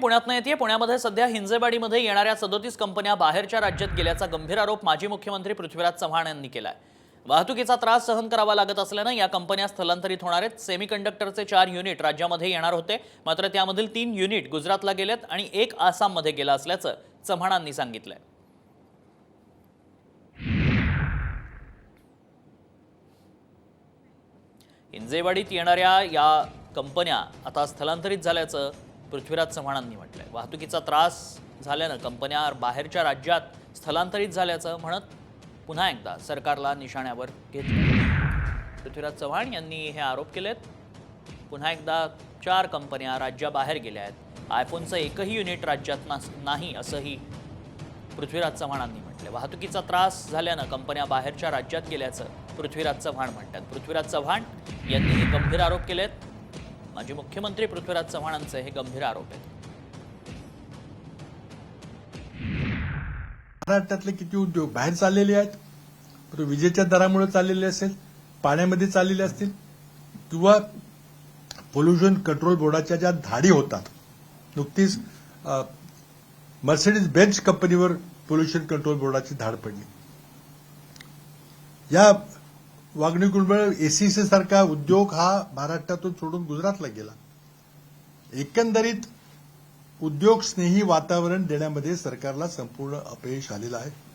पुण्यातनं येते पुण्यामध्ये सध्या हिंजेवाडीमध्ये येणाऱ्या सदोतीस कंपन्या बाहेरच्या राज्यात गेल्याचा गंभीर आरोप माजी मुख्यमंत्री पृथ्वीराज चव्हाण यांनी केलाय. वाहतुकीचा त्रास सहन करावा लागत असल्यानं या कंपन्या स्थलांतरित होणार आहेत. सेमीकंडक्टरचे चार युनिट राज्यामध्ये येणार होते. मात्र त्यामधील तीन युनिट गुजरातला गेलेत आणि एक आसाममध्ये गेला असल्याचं चव्हाणांनी सांगितलंय. हिंजेवाडीत येणाऱ्या या कंपन्या आता स्थलांतरित झाल्याचं पृथ्वीराज चव्हाणांनी म्हटलं आहे वाहतुकीचा त्रास झाल्यानं कंपन्या बाहेरच्या राज्यात स्थलांतरित झाल्याचं म्हणत पुन्हा एकदा सरकारला निशाण्यावर घेतलं पृथ्वीराज चव्हाण यांनी हे आरोप केलेत. पुन्हा एकदा चार कंपन्या राज्याबाहेर गेल्या आहेत. आयफोनचं एकही युनिट राज्यात नास- नाही असंही पृथ्वीराज चव्हाणांनी म्हटलं वाहतुकीचा त्रास झाल्यानं कंपन्या बाहेरच्या राज्यात गेल्याचं पृथ्वीराज चव्हाण म्हणतात. पृथ्वीराज चव्हाण यांनी हे गंभीर आरोप केलेत. माजी मुख्यमंत्री पृथ्वीराज चव्हाणांचे हे गंभीर आरोप आहेत. महाराष्ट्रातले किती उद्योग बाहेर चाललेले आहेत? विजेच्या दरामुळे चाललेले असेल पाण्यामध्ये चाललेले असतील किंवा पोल्युशन कंट्रोल बोर्डाच्या ज्या धाडी होतात नुकतीच मर्सिडीज बेंच कंपनीवर पोल्युशन कंट्रोल बोर्डाची धाड पडली. या वागणीकुंडमुळे एसीसी सारखा उद्योग हा महाराष्ट्रातून सोडून गुजरातला गेला. एकंदरीत उद्योग स्नेही वातावरण देण्यामध्ये सरकारला संपूर्ण अपयश आलेलं आहे.